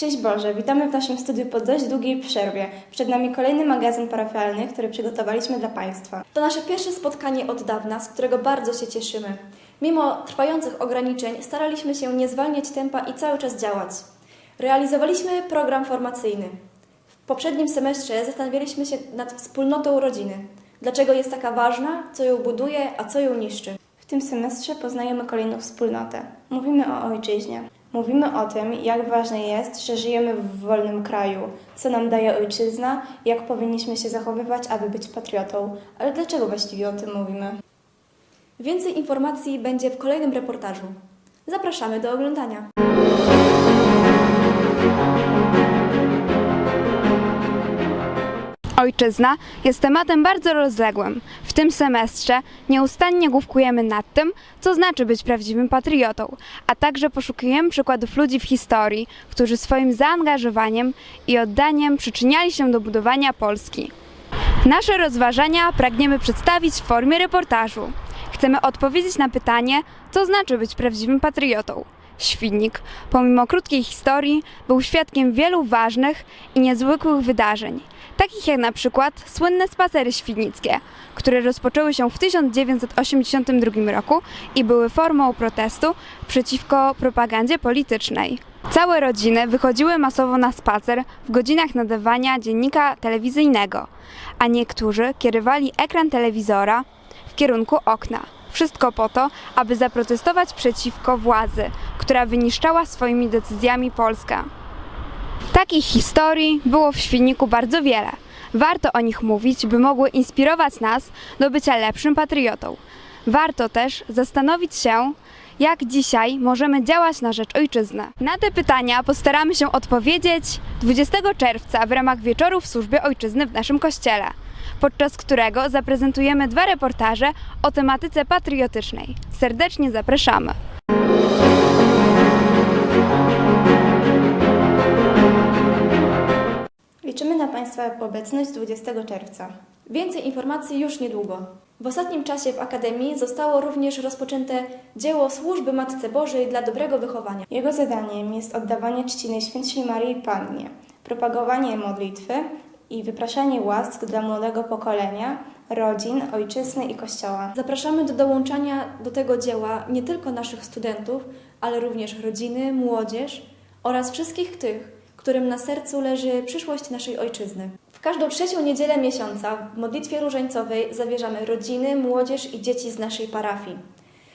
Szczęść Boże, witamy w naszym studiu po dość długiej przerwie. Przed nami kolejny magazyn parafialny, który przygotowaliśmy dla Państwa. To nasze pierwsze spotkanie od dawna, z którego bardzo się cieszymy. Mimo trwających ograniczeń staraliśmy się nie zwalniać tempa i cały czas działać. Realizowaliśmy program formacyjny. W poprzednim semestrze zastanawialiśmy się nad wspólnotą rodziny. Dlaczego jest taka ważna, co ją buduje, a co ją niszczy. W tym semestrze poznajemy kolejną wspólnotę. Mówimy o ojczyźnie. Mówimy o tym, jak ważne jest, że żyjemy w wolnym kraju, co nam daje ojczyzna, jak powinniśmy się zachowywać, aby być patriotą. Ale dlaczego właściwie o tym mówimy? Więcej informacji będzie w kolejnym reportażu. Zapraszamy do oglądania. Ojczyzna jest tematem bardzo rozległym. W tym semestrze nieustannie główkujemy nad tym, co znaczy być prawdziwym patriotą, a także poszukujemy przykładów ludzi w historii, którzy swoim zaangażowaniem i oddaniem przyczyniali się do budowania Polski. Nasze rozważania pragniemy przedstawić w formie reportażu. Chcemy odpowiedzieć na pytanie, co znaczy być prawdziwym patriotą. Świdnik, pomimo krótkiej historii, był świadkiem wielu ważnych i niezwykłych wydarzeń, takich jak na przykład słynne spacery świdnickie, które rozpoczęły się w 1982 roku i były formą protestu przeciwko propagandzie politycznej. Całe rodziny wychodziły masowo na spacer w godzinach nadawania dziennika telewizyjnego, a niektórzy kierowali ekran telewizora w kierunku okna. Wszystko po to, aby zaprotestować przeciwko władzy, która wyniszczała swoimi decyzjami Polskę. Takich historii było w Świdniku bardzo wiele. Warto o nich mówić, by mogły inspirować nas do bycia lepszym patriotą. Warto też zastanowić się, jak dzisiaj możemy działać na rzecz ojczyzny. Na te pytania postaramy się odpowiedzieć 20 czerwca w ramach wieczoru w służbie ojczyzny w naszym kościele, podczas którego zaprezentujemy dwa reportaże o tematyce patriotycznej. Serdecznie zapraszamy. Liczymy na Państwa obecność 20 czerwca. Więcej informacji już niedługo. W ostatnim czasie w Akademii zostało również rozpoczęte dzieło służby Matce Bożej dla dobrego wychowania. Jego zadaniem jest oddawanie czci Najświętszej Maryi Pannie, propagowanie modlitwy i wypraszanie łask dla młodego pokolenia, rodzin, ojczyzny i Kościoła. Zapraszamy do dołączania do tego dzieła nie tylko naszych studentów, ale również rodziny, młodzież oraz wszystkich tych, którym na sercu leży przyszłość naszej ojczyzny. W każdą trzecią niedzielę miesiąca w modlitwie różańcowej zawierzamy rodziny, młodzież i dzieci z naszej parafii.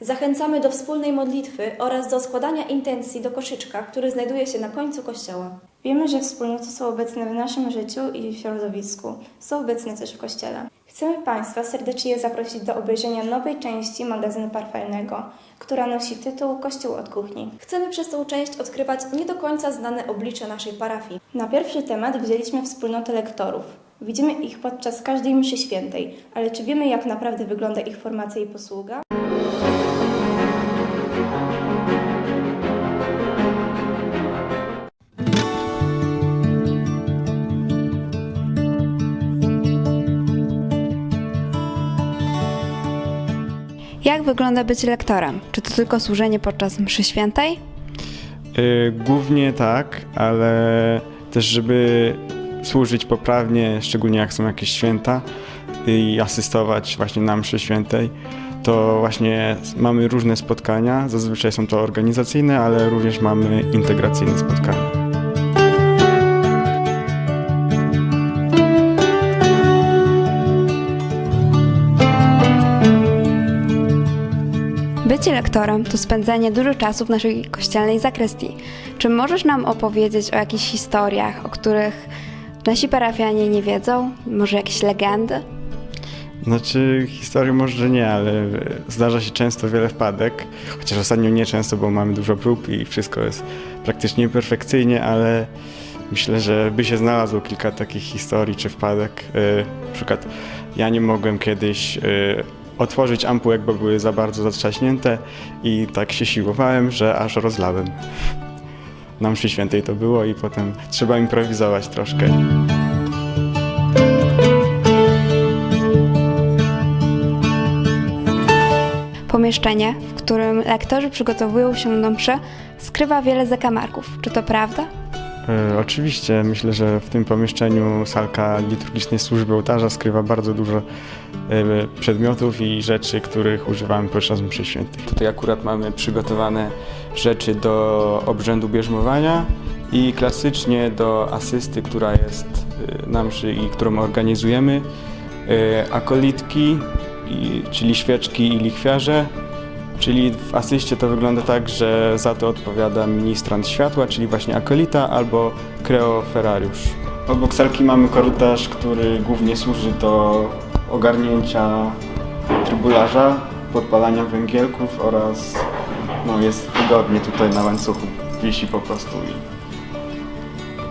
Zachęcamy do wspólnej modlitwy oraz do składania intencji do koszyczka, który znajduje się na końcu kościoła. Wiemy, że wspólnoty są obecne w naszym życiu i w środowisku. Są obecne też w Kościele. Chcemy Państwa serdecznie zaprosić do obejrzenia nowej części magazynu parfajnego, która nosi tytuł Kościół od kuchni. Chcemy przez tą część odkrywać nie do końca znane oblicze naszej parafii. Na pierwszy temat wzięliśmy wspólnotę lektorów. Widzimy ich podczas każdej mszy świętej, ale czy wiemy, jak naprawdę wygląda ich formacja i posługa? Wygląda być lektorem? Czy to tylko służenie podczas mszy świętej? Y, Głównie tak, ale też, żeby służyć poprawnie, szczególnie jak są jakieś święta i asystować właśnie na mszy świętej, to właśnie mamy różne spotkania. Zazwyczaj są to organizacyjne, ale również mamy integracyjne spotkania. Bycie lektorem to spędzanie dużo czasu w naszej kościelnej zakrystii. Czy możesz nam opowiedzieć o jakichś historiach, o których nasi parafianie nie wiedzą? Może jakieś legendy? Znaczy, historii może nie, ale zdarza się często wiele wpadek, chociaż ostatnio nie często, bo mamy dużo prób i wszystko jest praktycznie perfekcyjnie, ale myślę, że by się znalazło kilka takich historii czy wpadek. Y, Na przykład ja nie mogłem kiedyś y, otworzyć ampułek, bo były za bardzo zatrzaśnięte i tak się siłowałem, że aż rozlałem. Na mszy świętej to było i potem trzeba improwizować troszkę. Pomieszczenie, w którym lektorzy przygotowują się do mszy, skrywa wiele zakamarków. Czy to prawda? E, Oczywiście, myślę, że w tym pomieszczeniu salka liturgicznej służby ołtarza skrywa bardzo dużo e, przedmiotów i rzeczy, których używamy podczas mszy świętej. Tutaj akurat mamy przygotowane rzeczy do obrzędu bierzmowania i klasycznie do asysty, która jest e, na mszy i którą organizujemy, akolitki, czyli świeczki i lichwiarze, Czyli w asyście to wygląda tak, że za to odpowiada ministrant światła, czyli właśnie akolita albo kreoferariusz. Obok salki mamy korytarz, który głównie służy do ogarnięcia trybularza, podpalania węgielków oraz no, jest wygodnie tutaj na łańcuchu. Wisi po prostu i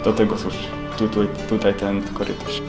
do tego służy tutaj, tutaj ten korytarz.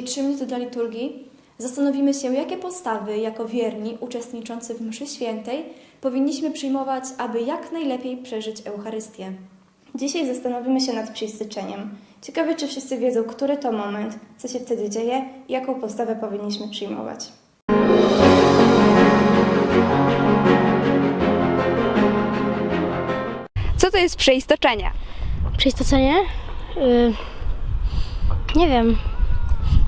Części 3 minuty dla liturgii zastanowimy się, jakie postawy jako wierni uczestniczący w mszy świętej powinniśmy przyjmować, aby jak najlepiej przeżyć Eucharystię. Dzisiaj zastanowimy się nad przeistyczeniem. Ciekawe, czy wszyscy wiedzą, który to moment, co się wtedy dzieje i jaką postawę powinniśmy przyjmować. Co to jest przeistoczenie? Przeistoczenie? Y, nie wiem.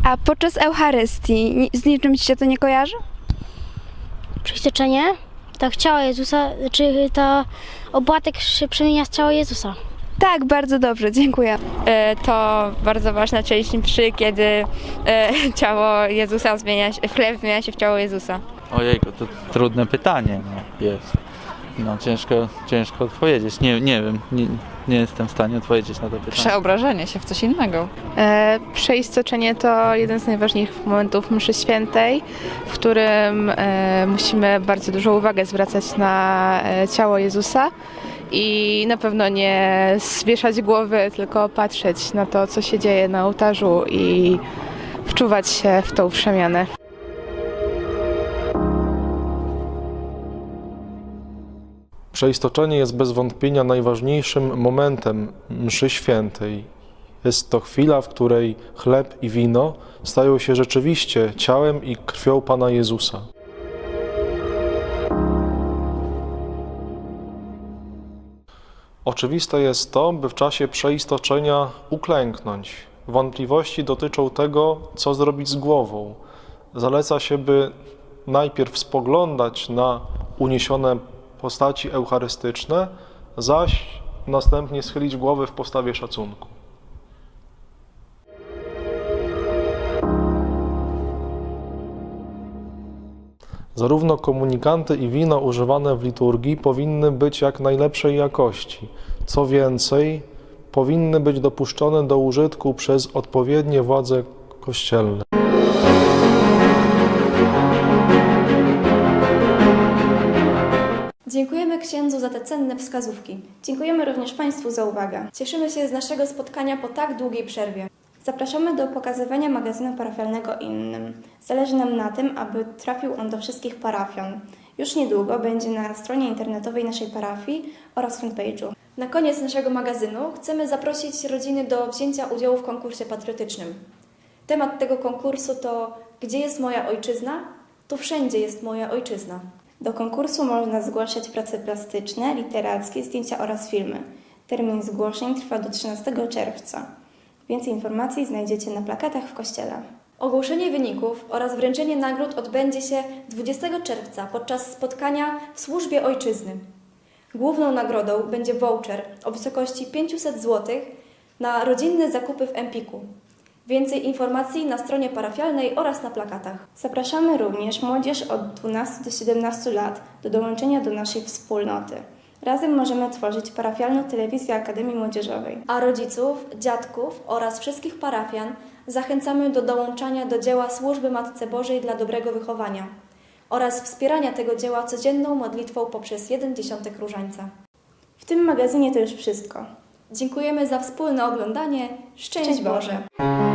A podczas Eucharystii ni- z niczym ci się to nie kojarzy? Przeistoczenie? Tak, ciało Jezusa, czy to opłatek się przemienia w ciało Jezusa. Tak, bardzo dobrze, dziękuję. E, to bardzo ważna część mszy, kiedy e, ciało Jezusa zmienia się, chleb zmienia się w ciało Jezusa. Ojejku, to trudne pytanie no, jest. No ciężko, ciężko odpowiedzieć. Nie, nie wiem, nie, nie jestem w stanie odpowiedzieć na to pytanie. Przeobrażenie się w coś innego. E, Przeistoczenie to jeden z najważniejszych momentów mszy świętej, w którym e, musimy bardzo dużą uwagę zwracać na e, ciało Jezusa i na pewno nie zwieszać głowy, tylko patrzeć na to, co się dzieje na ołtarzu i wczuwać się w tą przemianę. Przeistoczenie jest bez wątpienia najważniejszym momentem mszy świętej. Jest to chwila, w której chleb i wino stają się rzeczywiście ciałem i krwią Pana Jezusa. Oczywiste jest to, by w czasie przeistoczenia uklęknąć. Wątpliwości dotyczą tego, co zrobić z głową. Zaleca się, by najpierw spoglądać na uniesione postaci eucharystyczne, zaś następnie schylić głowę w postawie szacunku. Zarówno komunikanty i wino używane w liturgii powinny być jak najlepszej jakości. Co więcej, powinny być dopuszczone do użytku przez odpowiednie władze kościelne. Księdzu za te cenne wskazówki. Dziękujemy również Państwu za uwagę. Cieszymy się z naszego spotkania po tak długiej przerwie. Zapraszamy do pokazywania magazynu parafialnego innym. Zależy nam na tym, aby trafił on do wszystkich parafian. Już niedługo będzie na stronie internetowej naszej parafii oraz fanpage'u. Na koniec naszego magazynu chcemy zaprosić rodziny do wzięcia udziału w konkursie patriotycznym. Temat tego konkursu to Gdzie jest moja ojczyzna? Tu wszędzie jest moja ojczyzna. Do konkursu można zgłaszać prace plastyczne, literackie, zdjęcia oraz filmy. Termin zgłoszeń trwa do 13 czerwca. Więcej informacji znajdziecie na plakatach w kościele. Ogłoszenie wyników oraz wręczenie nagród odbędzie się 20 czerwca podczas spotkania w służbie ojczyzny. Główną nagrodą będzie voucher o wysokości 500 zł na rodzinne zakupy w Empiku. Więcej informacji na stronie parafialnej oraz na plakatach. Zapraszamy również młodzież od 12 do 17 lat do dołączenia do naszej wspólnoty. Razem możemy tworzyć parafialną telewizję Akademii Młodzieżowej. A rodziców, dziadków oraz wszystkich parafian zachęcamy do dołączania do dzieła służby Matce Bożej dla dobrego wychowania oraz wspierania tego dzieła codzienną modlitwą poprzez jeden dziesiątek różańca. W tym magazynie to już wszystko. Dziękujemy za wspólne oglądanie. Szczęść Szczęść Boże! Boże.